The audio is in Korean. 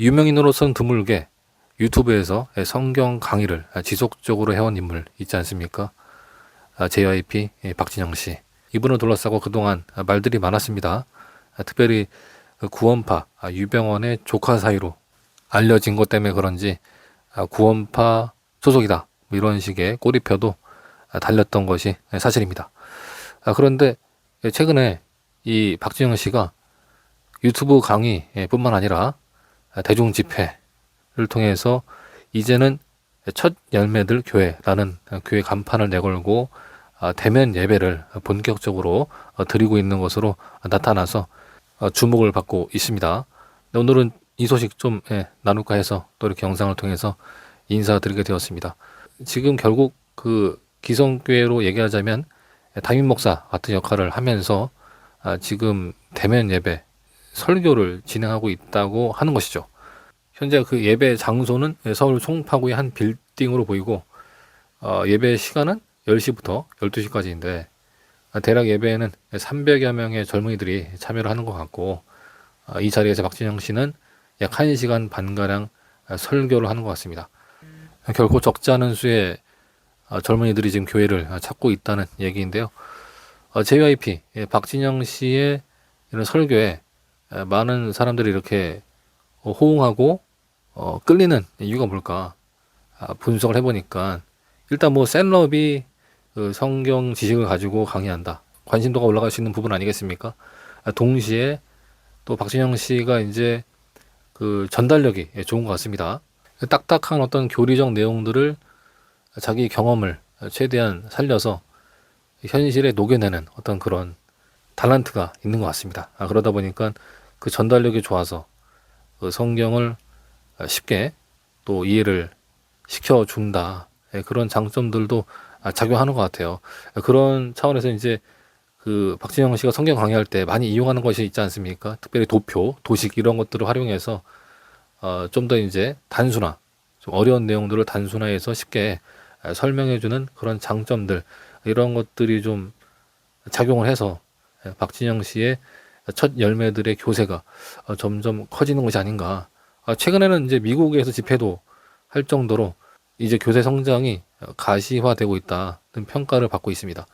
유명인으로서는 드물게 유튜브에서 성경 강의를 지속적으로 해온 인물 있지 않습니까? 아, JYP 예, 박진영 씨. 이분을 둘러싸고 그동안 말들이 많았습니다. 아, 특별히 그 구원파 아, 유병원의 조카 사이로 알려진 것 때문에 그런지 아, 구원파 소속이다 뭐 이런 식의 꼬리표도 아, 달렸던 것이 사실입니다. 아, 그런데 최근에 이 박진영 씨가 유튜브 강의뿐만 아니라 대중 집회를 통해서 이제는 첫 열매들 교회라는 교회 간판을 내걸고 아, 대면 예배를 본격적으로 어, 드리고 있는 것으로 나타나서 어, 주목을 받고 있습니다. 네, 오늘은 이 소식 좀 예, 나눌까 해서 또 이렇게 영상을 통해서 인사드리게 되었습니다. 지금 결국 그 기성교회로 얘기하자면 담임 목사 같은 역할을 하면서 아, 지금 대면 예배 설교를 진행하고 있다고 하는 것이죠. 현재 그 예배 장소는 서울 송파구의 한 빌딩으로 보이고 어, 예배 시간은 10시부터 12시까지인데 대략 예배에는 300여 명의 젊은이들이 참여를 하는 것 같고 어, 이 자리에서 박진영 씨는 약 1시간 반가량 설교를 하는 것 같습니다. 결코 적지 않은 수의 어, 젊은이들이 지금 교회를 찾고 있다는 얘기인데요. 어, JYP 예, 박진영 씨의 이런 설교에 에, 많은 사람들이 이렇게 어, 호응하고 어, 끌리는 이유가 뭘까 아, 분석을 해보니까 일단 뭐 셀럽이 그 성경 지식을 가지고 강의한다 관심도가 올라갈 수 있는 부분 아니겠습니까? 아, 동시에 또 박진영 씨가 이제 그 전달력이 예, 좋은 것 같습니다. 딱딱한 어떤 교리적 내용들을 자기 경험을 최대한 살려서 현실에 녹여내는 어떤 그런 달란트가 있는 것 같습니다. 아, 그러다 보니까 그 전달력이 좋아서 그 성경을 쉽게 또 이해를 시켜준다. 예, 그런 장점들도 아, 작용하는 것 같아요. 그런 차원에서 이제 그 박진영 씨가 성경 강의할 때 많이 이용하는 것이 있지 않습니까? 특별히 도표, 도식 이런 것들을 활용해서 어, 좀 더 이제 단순화, 좀 어려운 내용들을 단순화해서 쉽게 아, 설명해주는 그런 장점들 이런 것들이 좀 작용을 해서 예, 박진영 씨의 첫 열매들의 교세가 어, 점점 커지는 것이 아닌가. 아, 최근에는 이제 미국에서 집회도 할 정도로 이제 교세 성장이 가시화되고 있다는 평가를 받고 있습니다.